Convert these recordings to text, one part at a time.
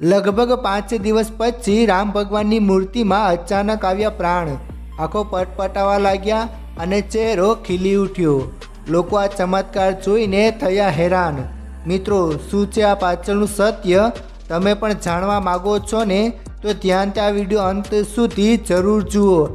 લગભગ પાંચ દિવસ પછી રામ ભગવાનની મૂર્તિમાં અચાનક આવ્યા પ્રાણ. આંખો પટપટાવા લાગ્યા અને ચહેરો ખીલી ઉઠ્યો. લોકો આ ચમત્કાર જોઈને થયા હેરાન. મિત્રો, શું છે આ પાછળનું સત્ય? તમે પણ જાણવા માગો છો ને? તો ધ્યાનથી આ વીડિયો અંત સુધી જરૂર જુઓ.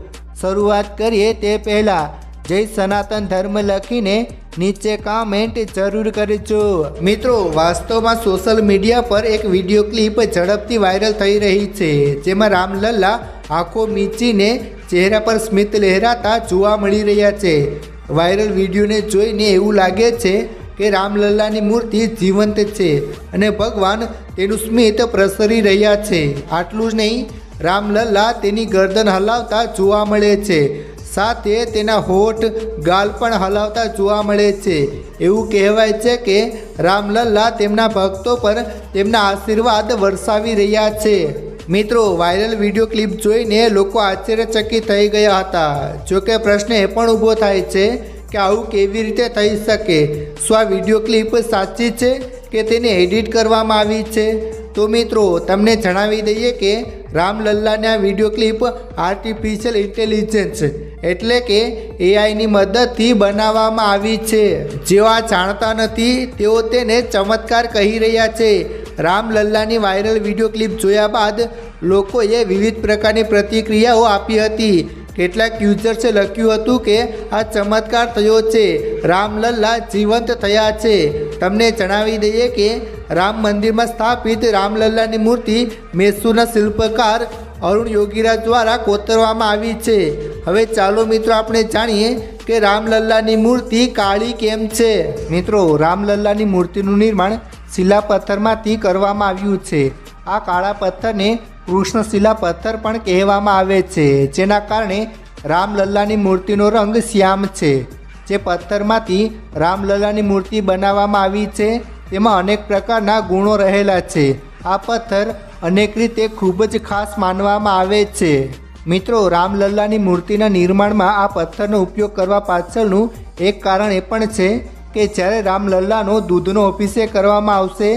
શરૂઆત કરીએ તે પહેલાં. જય સનાતન ધર્મ લખીને નીચે કામેન્ટ જરૂર કરજો. મિત્રો, વાસ્તવમાં સોશિયલ મીડિયા પર એક વીડિયો ક્લિપ ઝડપથી વાયરલ થઈ રહી છે, જેમાં રામલલ્લા આંખો મીચીને ચહેરા પર સ્મિત લહેરાતા જોવા મળી રહ્યા છે. વાયરલ વિડીયોને જોઈને એવું લાગે છે કે રામલલ્લાની મૂર્તિ જીવંત છે અને ભગવાન તેનું સ્મિત પ્રસરી રહ્યા છે. આટલું જ નહીં રામલલ્લા તેની ગરદન હલાવતા જોવા મળે છે. સાથે તેના હોઠ ગાલ પણ હલાવતા જોવા મળે છે. એવું કહેવાય છે કે રામલલ્લા તેમના ભક્તો પર તેમના આશીર્વાદ વરસાવી રહ્યા છે. મિત્રો, વાયરલ વીડિયો ક્લિપ જોઈને લોકો આશ્ચર્યચકિત થઈ ગયા હતા. જોકે પ્રશ્ન એ પણ ઊભો થાય છે કે આવું કેવી રીતે થઈ શકે? શું આ વીડિયો ક્લિપ સાચી છે કે તેને એડિટ કરવામાં આવી છે? તો મિત્રો, તમને જણાવી દઈએ કે રામલલ્લાને વીડિયો ક્લિપ આર્ટિફિશિયલ ઇન્ટેલિજન્સ એટલે કે એઆઈની મદદથી બનાવવામાં આવી છે. જેઓ આ જાણતા નથી, તેઓ તેને ચમત્કાર કહી રહ્યા છે. રામલલ્લાની વાયરલ વીડિયો ક્લિપ જોયા બાદ લોકોએ વિવિધ પ્રકારની પ્રતિક્રિયાઓ આપી હતી. કેટલાક યુઝર્સે લખ્યું હતું કે આ ચમત્કાર થયો છે. રામલલ્લા જીવંત થયા છે. તમને જણાવી દઈએ કે રામ મંદિરમાં સ્થાપિત રામલલ્લાની મૂર્તિ મૈસૂરના શિલ્પકાર અરુણ યોગીરાજ દ્વારા કોતરવામાં આવી છે. હવે ચાલો મિત્રો આપણે જાણીએ કે રામલલ્લાની મૂર્તિ કાળી કેમ છે? મિત્રો, રામલલ્લાની મૂર્તિનું નિર્માણ શિલા પથ્થરમાંથી કરવામાં આવ્યું છે. આ કાળા પથ્થરને કૃષ્ણશિલા પથ્થર પણ કહેવામાં આવે છે, જેના કારણે રામલલ્લાની મૂર્તિનો રંગ શ્યામ છે. જે પથ્થરમાંથી રામલલ્લાની મૂર્તિ બનાવવામાં આવી છે, તેમાં અનેક પ્રકારના ગુણો રહેલા છે. આ પથ્થર અનેક રીતે ખૂબ જ ખાસ માનવામાં આવે છે. મિત્રો, રામલલ્લાની મૂર્તિના નિર્માણમાં આ પથ્થરનો ઉપયોગ કરવા પાછળનું એક કારણ એ પણ છે કે જ્યારે રામલલ્લાનો દૂધનો અભિષેક કરવામાં આવશે,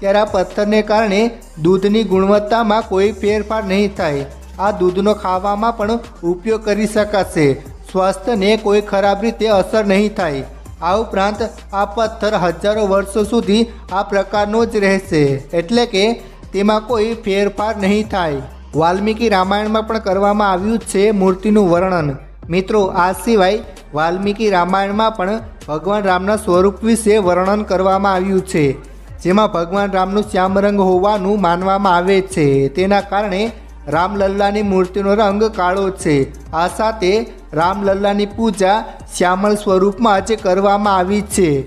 ત્યારે આ પથ્થરને કારણે દૂધની ગુણવત્તામાં કોઈ ફેરફાર નહીં થાય. આ દૂધનો ખાવામાં પણ ઉપયોગ કરી શકાશે. સ્વાસ્થ્યને કોઈ ખરાબ રીતે અસર નહીં થાય. આ ઉપરાંત, આ પથ્થર હજારો વર્ષો સુધી આ પ્રકારનો જ રહેશે. એટલે કે તેમાં કોઈ ફેરફાર નહીં થાય. વાલ્મીકી રામાયણમાં પણ કરવામાં આવ્યું છે મૂર્તિનું વર્ણન. મિત્રો, આ સિવાય વાલ્મીકી રામાયણમાં પણ ભગવાન રામના સ્વરૂપ વિશે વર્ણન કરવામાં આવ્યું છે. જેમાં ભગવાન રામનું શ્યામ રંગ હોવાનું માનવામાં આવે છે. તેના કારણે રામલલ્લાની મૂર્તિનો રંગ કાળો છે. આ સાથે રામલલ્લાની પૂજા શ્યામળ સ્વરૂપમાં આજે કરવામાં આવી છે.